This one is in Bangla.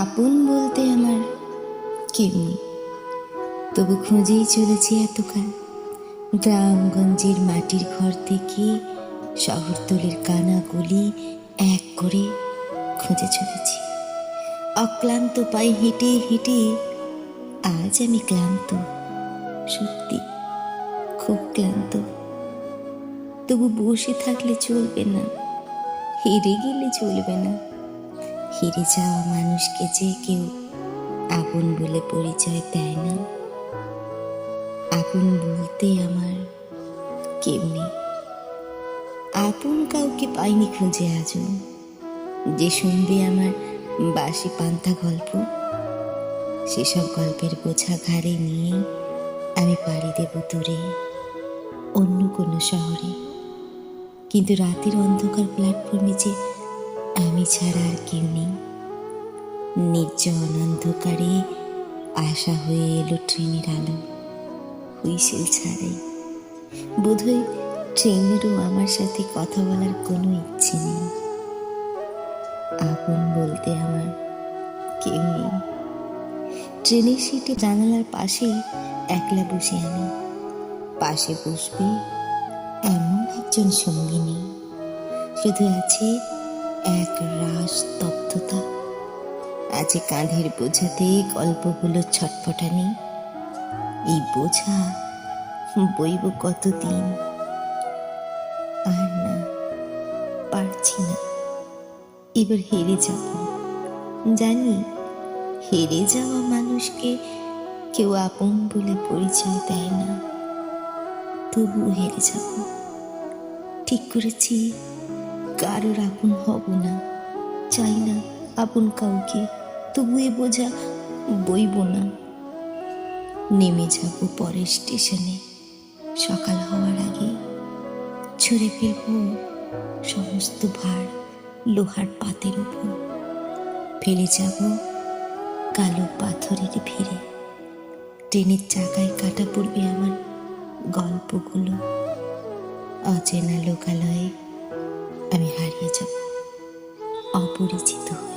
আপন বলতে আমার কেউ নেই। তবু খুঁজেই চলেছি এতকাল। গ্রামগঞ্জের মাটির ঘর থেকে শহরতলের কানা গলি এক করে খুঁজে চলেছি। অক্লান্ত পায়ে হেঁটে হেঁটে আজ আমি ক্লান্ত, সত্যি খুব ক্লান্ত। তবু বসে থাকলে চলবে না, হেরে গেলে চলবে না। হেরে যাওয়া মানুষকে যে কেউ আপন বলে পরিচয় দেয় না। আপন বলতে আমার কেউ নেই। আপন কাউকে পাইনি খুঁজে আজও। যে শুনবে আমার বাসি পান্তা গল্প, সেসব গল্পের বোঝা ঘাড়ে নিয়ে আমি পাড়ি দেব দূরে, অন্য কোনো শহরে। কিন্তু রাতের অন্ধকার প্ল্যাটফর্মে যে আমি ছাড়া আর কেউ নেই। নির্জন অন্ধকারে আশা হয়ে এলো ট্রেনের আলো। হুইসেল ছাড়াই। বোধহয় ট্রেনেরও আমার সাথে কথা বলার কোনো ইচ্ছে নেই। আপন বলতে আমার কেউ নেই। ট্রেনের সিটে জানালার পাশে একলা বসে আমি। পাশে বসবে এমন একজন সঙ্গী নেই শুধু আছে এক রাস তপ্ততা। আছে কাঁধের বোঝাতে গল্পগুলো ছটফটানি। এই বোঝা বইব কতদিন? আর না, পারছি না। এবার হেরে যাব। জানি, হেরে যাওয়া মানুষকে কেউ আপন বলে পরিচয় দেয় না। তবুও হেরে যাব। ঠিক করেছি কারোর আপন হব না। চাই না আপন কাউকে, তবু এ বোঝা বইব না। নেমে যাব পরের স্টেশনে। সকাল হওয়ার আগে ছুঁড়ে ফেলব সমস্ত ভার লোহার পাতের উপর। ফেলে যাব কালো পাথরের ভিড়ে। ট্রেনের চাকায় কাটা পড়বে আমার গল্পগুলো। অচেনা লোকালয়ে আমি হারিয়ে যাব। অপরিচিত